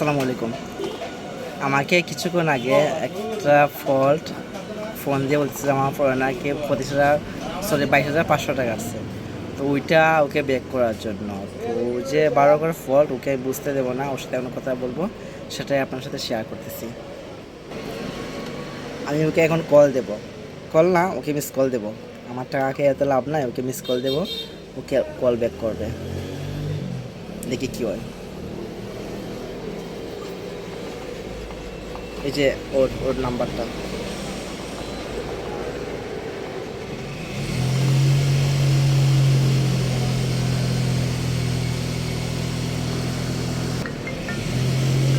আসসালামু আলাইকুম। আমাকে কিছুক্ষণ আগে একটা ফল্ট ফোন দিয়ে বলতেছে আমার ফোনাকে পঁচিশ হাজার সরি বাইশ হাজার পাঁচশো টাকা আছে। তো ওইটা ওকে ব্যাক করার জন্য। তো যে বারো করে ফল্ট ওকে বুঝতে দেবো না, ওর সাথে কোনো কথা বলব, সেটাই আপনার সাথে শেয়ার করতেছি। আমি ওকে এখন কল দেব। কল না, ওকে মিস কল দেবো। আমার টাকাকে এত লাভ নাই, ওকে মিস কল দেবো। ওকে কল ব্যাক করবে। দেখি কী হয়। এই যে ওর ওর নাম্বারটা।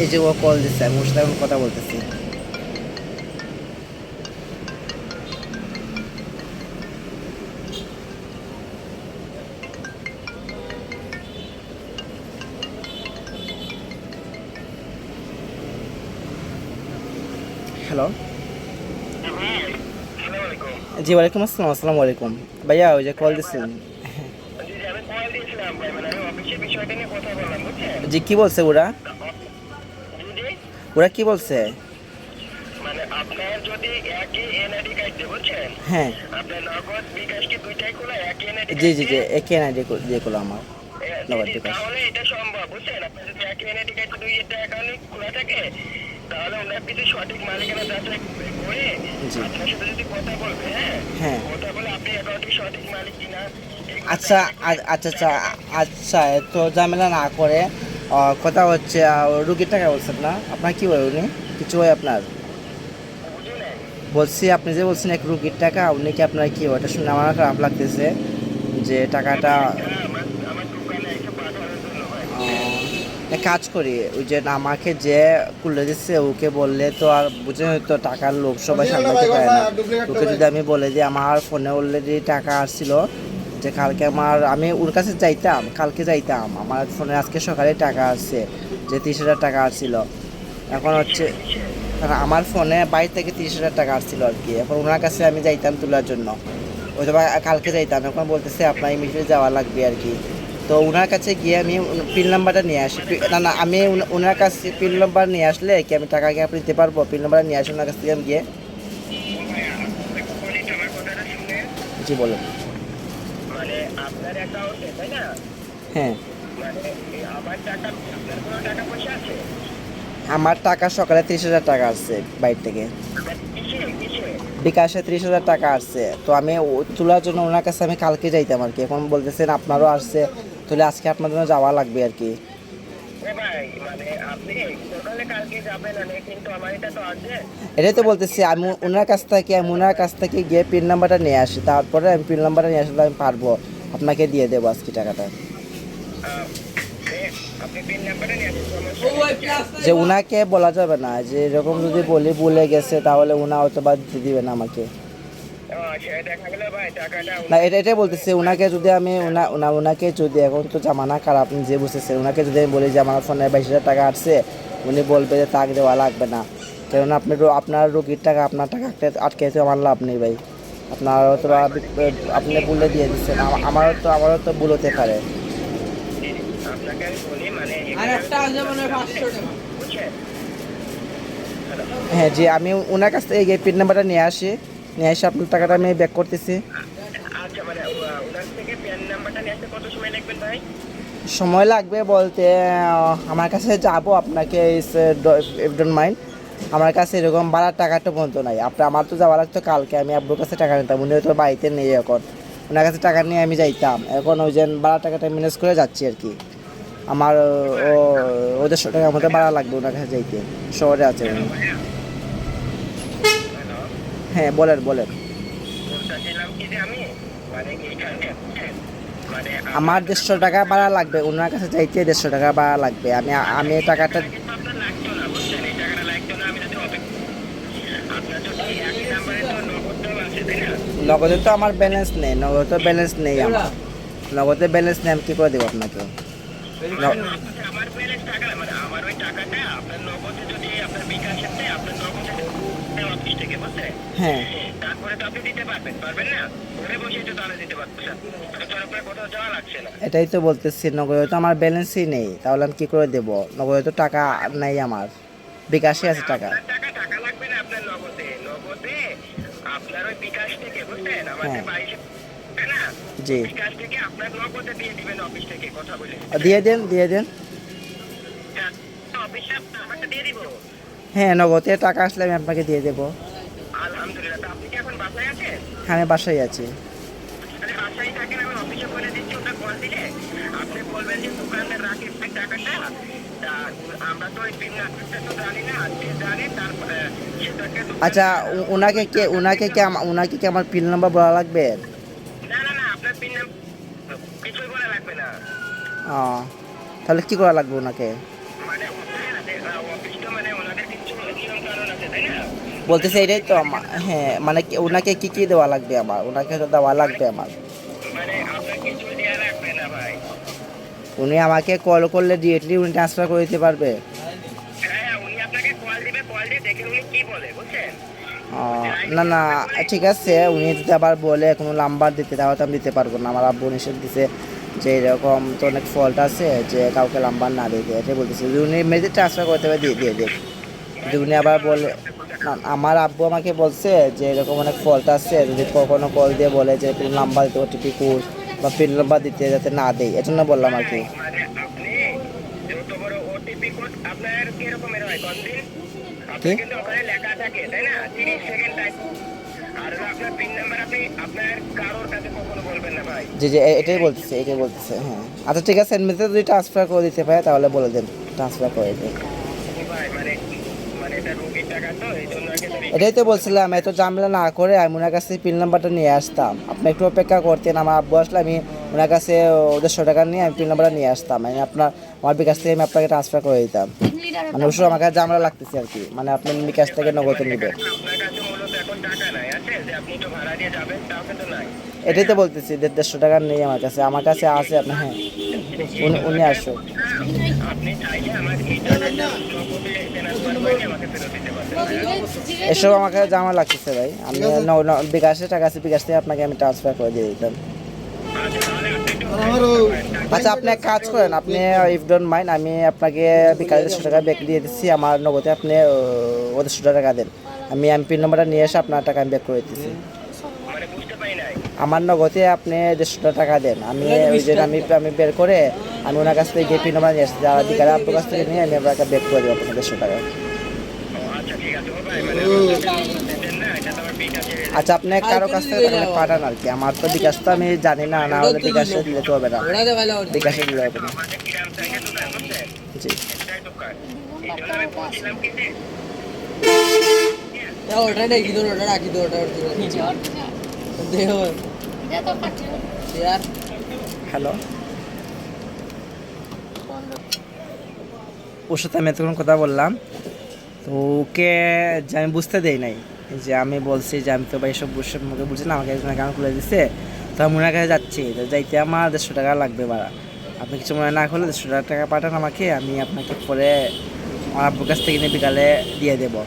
এই যে ও কল দিচ্ছে আমি ওর সাথে কথা বলতেছি। হ্যালো জি ওয়ালাইকুম আসসালাম আসসালামু আলাইকুম। ভাইয়া ওই যে কল জি ভাই মানে জি কি বলছে ওরা? ওরা কি বলছে? মানে আপনার যদি একই এনআইডি কার্ড দিয়ে বুঝছেন? হ্যাঁ। আপনার নগদ বিকাশ কি দুইটাই খোলা? একই এনআইডি জি জি জি একে আইডি দিয়ে করল আমার নগদ বিকাশ। তাহলে এটা সম্ভব বুঝছেন? আপনার যদি একই এনআইডি কার্ড দুইটা অ্যাকাউন্ট খোলা থাকে তাহলে ওনার কিছু সঠিক মালিকানা যাচাই করে আপনার সাথে যদি কথা বলবে হ্যাঁ? হ্যাঁ। কথা বলে আপনি সঠিক মালিক কিনা আচ্ছা আচ্ছা আচ্ছা আচ্ছা এত ঝামেলা না করে কথা হচ্ছে রুগীর টাকা বলছেন না? আপনার কি হয় উনি? কিছু হয় আপনার? বলছি আপনি যে বলছেন এক রুগীর টাকা উনি কি আপনার কি হয়? ওটা শুনে আমার খারাপ লাগতেছে যে টাকাটা হ্যাঁ, আমার আমার দোকানে এসে পাঠানোর জন্য ভাই আহ, এক কাজ করি ওই যে আমাকে যে খুলে দিচ্ছে ওকে বললে তো আর বুঝে হয়তো টাকার লোক সবাই সামলাতে পারে না। ওকে যদি আমি বলে যে আমার ফোনে অলরেডি টাকা আসছিল যে কালকে আমার আমি ওর কাছে যাইতাম কালকে যাইতাম আমার ফোনে আজকে সকালে টাকা আসছে যে তিরিশ হাজার টাকা আসছিল। এখন হচ্ছে আমার ফোনে বাইরে থেকে তিরিশ হাজার টাকা আসছিল আর কি এখন ওনার কাছে আমি যাইতাম তোলার জন্য। ওই তো কালকে যাইতাম এখন বলতেছে আপনার ইমিডিয়েট যাওয়া লাগবে আর কি। তো ওনার কাছে গিয়ে আমি পিন নাম্বারটা নিয়ে আসি। না না আমি ওনার কাছে পিন নাম্বার নিয়ে আসলে কি আমি টাকা কি আপনি দিতে পারব? পিন নাম্বারটা নিয়ে আসি ওনার কাছ থেকে আমি গিয়ে। জি বলুন। মানে হ্যাঁ। মানে আমার টাকা সকালে তিরিশ হাজার টাকা আসছে বাইর থেকে। বিকাশে ত্রিশ হাজার টাকা আসছে। তো আমি তোলার জন্য ওনার কাছে আমি কালকে যাইতাম আর কি। এখন বলতেছেন আপনারও আসছে। তাহলে আজকে আপনার জন্য যাওয়া লাগবে আর কি। মানে এটাই তো বলতেছি আমি ওনার কাছ থেকে আমি ওনার কাছ থেকে গিয়ে পিন নাম্বারটা নিয়ে আসি তারপরে আমি পিন নাম্বারটা নিয়ে আসলে আমি পারব আপনাকে দিয়ে দেবো আজকে টাকাটা। যে ওনাকে বলা যাবে না যে এরকম যদি বলি ভুলে গেছে তাহলে ওনা হয়তো বা দিতে দিবে না আমাকে ও, সে দেখা গেল ভাই টাকাটা না এটা এটাই বলতেছি ওনাকে যদি আমি ওনা ওনা ওনাকে যদি এখন তো জামানা খারাপ আপনি যে বুঝতেছেন ওনাকে যদি আমি বলি যে আমার ফোনে বাইশ হাজার টাকা আসছে উনি বলবে যে তাকে দেওয়া লাগবে না। কেননা আপনি আপনার রোগীর টাকা আপনার টাকা আটকে আটকে আমার লাভ নেই ভাই। আপনার তো আপনি বলে দিয়ে দিচ্ছেন আমারও তো আমারও তো ভুল হতে পারে। আপনাকে আমি বলি মানে মানে হ্যাঁ জি আমি ওনার কাছ থেকে পিন নাম্বারটা নিয়ে আসি। নিয়ে এসে আপনার টাকাটা আমি ব্যাক করতেছি। আচ্ছা মানে সময় লাগবে বলতে আমার কাছে যাব আপনাকে ডোন্ট মাইন্ড আমার কাছে এরকম ভাড়ার টাকাটা পর্যন্ত নাই। আপনার আমার তো যাওয়া লাগতো কালকে আমি আব্বুর কাছে টাকা নিতাম উনি তো বাড়িতে নেই এখন। ওনার কাছে টাকা নিয়ে আমি যাইতাম। এখন ওই যে ভাড়া টাকাটা ম্যানেজ করে যাচ্ছি আর কি। আমার ও ওদের টাকার মধ্যে ভাড়া লাগবে ওনার কাছে যাইতে শহরে আছে। হ্যাঁ বলেন বলেন। আমার দেড়শো টাকা ভাড়া লাগবে, ওনার কাছে যাইতে দেড়শো টাকা ভাড়া লাগবে। আমি আমি টাকাটা নগদে তো আমার ব্যালেন্স নেই, নগদে তো ব্যালেন্স নেই আমার। নগদে ব্যালেন্স নেই, আমি কী করে দেবো আপনাকে? আমার ব্যালেন্স মানে আমার ওই টাকাটা আপনার নগদে যদি আপনার আপনার নগদে অফিস থেকে হ্যাঁ। তারপরে তো আপনি দিতে পারবেন পারবেন না? ঘরে বসে তো তাহলে দিতে পারবেন তো তোর কোথাও যাওয়া লাগছে না। এটাই তো বলতেছি নগদে তো আমার ব্যালেন্সই নেই তাহলে আমি কী করে দেবো? নগদে তো টাকা নাই আমার বিকাশে আছে টাকা। টাকা টাকা লাগবে না আপনার নগদে। নগদে আপনার ওই বিকাশ থেকে বুঝছেন আমাদের হ্যাঁ। বাইশে জি। আপনার দিয়ে দেন দিয়ে দেন। হ্যাঁ, অফিসে আমাকে দিয়ে দিব। হ্যাঁ নগদে। টাকা আসলে আমি আপনাকে দিয়ে দেবো। হ্যাঁ আমি বাসায় আছি। আচ্ছা ওনাকে কে ওনাকে কি ওনাকে কি আমার পিন নাম্বার বলা লাগবে? ও তাহলে কি করা লাগবে ওনাকে মানে ওখানে আছে, আহ, অফিসটা মানে ওনাদের কিছু নিয়ম কানুন আছে তাই না বলতেছে এটাই তো হ্যাঁ মানে ওনাকে কি কি দেওয়া লাগবে আমার? ওনাকে তো দেওয়া লাগবে আমার। উনি আমাকে কল করলে ডিরেক্টলি উনি ট্রান্সফার করে দিতে পারবে। দিয়ে না না, ঠিক আছে, উনি যদি আবার বলে কোনো নাম্বার দিতে, তাহলে তো আমি দিতে পারব না। আমার আব্বু নিষেধ দিছে যে এরকম তো অনেক ফল্ট আছে, যে কাউকে নাম্বার না দিতে এটাই বলতেছে। উনি মেয়েদের ট্রান্সফার করতে হবে দিয়ে দিয়ে দেখ যদি উনি আবার বলে আমার আব্বু আমাকে বলছে যে এরকম অনেক ফল্ট আছে যদি কখনো কল দিয়ে বলে যে কোনো নাম্বার দিতে ওটিপি কোড বা পিন নাম্বার দিতে যাতে না দেয় এজন্য বললাম আর কি। পিন যে যে এটাই বলতেছে এটাই বলতেছে হ্যাঁ। আচ্ছা ঠিক আছে এমনিতে যদি ট্রান্সফার করে দিতে পারে তাহলে বলে দেন ট্রান্সফার করে দিন ভাই মানে মানে এটা রোগীর টাকা তো এই জন্য আগে তো এটাই তো বলছিলাম, এত ঝামেলা না করে আমি ওনার কাছে পিন নাম্বারটা নিয়ে আসতাম। আপনি একটু অপেক্ষা করতেন, আমার আব্বু আসলে আমি ওনার কাছে দেড়শো টাকা নিয়ে আমি পিন নাম্বারটা নিয়ে আসতাম। মানে আপনার, আমার বিকাশ থেকে আমি আপনাকে ট্রান্সফার করে দিতাম। মানে অবশ্য আমার কাছে ঝামেলা লাগতেছে আর কি। মানে আপনি বিকাশ থেকে নগদে নেবে কাছে এটাই তো বলতেছি দেড় দেড়শো টাকা নেই আমার কাছে। আমার কাছে আছে, আপনি হ্যাঁ উনি আসুক। আপনি চাইলে আমার আমাকে এসব আমার কাছে জামা লাগতেছে ভাই। আমি বিকাশে টাকা আছে বিকাশ থেকে আপনাকে আমি ট্রান্সফার করে দিয়ে দিতাম। আচ্ছা আপনি এক কাজ করেন আপনি ইফ ডোন্ট মাইন্ড আমি আপনাকে বিকালে দেড়শো টাকা ব্যাক দিয়ে দিচ্ছি আমার নগদে আপনি ও দেড়শো টাকা দেন। আমি পিন নম্বরটা নিয়ে এসে আপনার টাকা আমি ব্যাক করে দিচ্ছি আমার নগদে আপনি দেড়শো টাকা দেন। আমি ওই যে আমি আমি বের করে আমি ওনার কাছ থেকে গিয়ে পিন নম্বর নিয়ে আসছি আর বিকালে আপনার কাছ থেকে নিয়ে আমি আপনাকে ব্যাক করে দেবো আপনাকে দেড়শো টাকা। আচ্ছা আপনি কারও কাছ থেকে টাকা পাঠান আর কি? আমার তো বিকাশ তো আমি জানি না না হলে বিকাশে দিলে হবে না। বিকাশে দিলে হবে না। জি। ওটা নেই কি ওটা রাখি তো ওটা হ্যালো। ওর সাথে আমি এতক্ষণ কথা বললাম। তো ওকে যে আমি বুঝতে দেই নাই, যে আমি বলছি যে আমি তো ভাই সব বুঝে, মুখে বুঝি না, আমাকে একজন অ্যাকাউন্ট খুলে দিচ্ছে তো আমি ওনার কাছে যাচ্ছি, তো যাইতে আমার দেড়শো টাকা লাগবে ভাড়া। আপনি কিছু মনে না করলে দেড়শো টাকা পাঠান আমাকে, আমি আপনাকে পরে আমার আব্বুর কাছ থেকে নিয়ে বিকালে দিয়ে দেবো।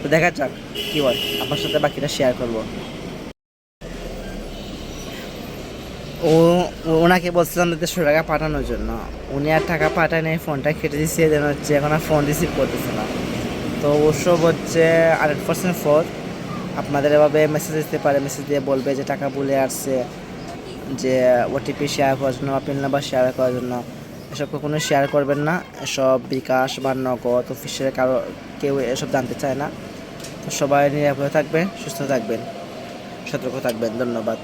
তো দেখা যাক কী বল আপনার সাথে বাকিটা শেয়ার করব। ও ওনাকে বলছিলাম দেড়শো টাকা পাঠানোর জন্য। উনি আর টাকা পাঠায় নাই, ফোনটা কেটে দিচ্ছে দেন হচ্ছে এখন আর ফোন রিসিভ করতেছে না। তো ওসব হচ্ছে হান্ড্রেড পার্সেন্ট ফোর আপনাদের এভাবে মেসেজ দিতে পারে মেসেজ দিয়ে বলবে যে টাকা বলে আসছে, যে ওটিপি শেয়ার করার জন্য বা পিন নাম্বার শেয়ার করার জন্য। এসব কখনো শেয়ার করবেন না, এসব বিকাশ বা নগদ অফিসের কারও, কেউ এসব জানতে চায় না। তো সবাই নিরাপদে থাকবেন, সুস্থ থাকবেন, সতর্ক থাকবেন। ধন্যবাদ।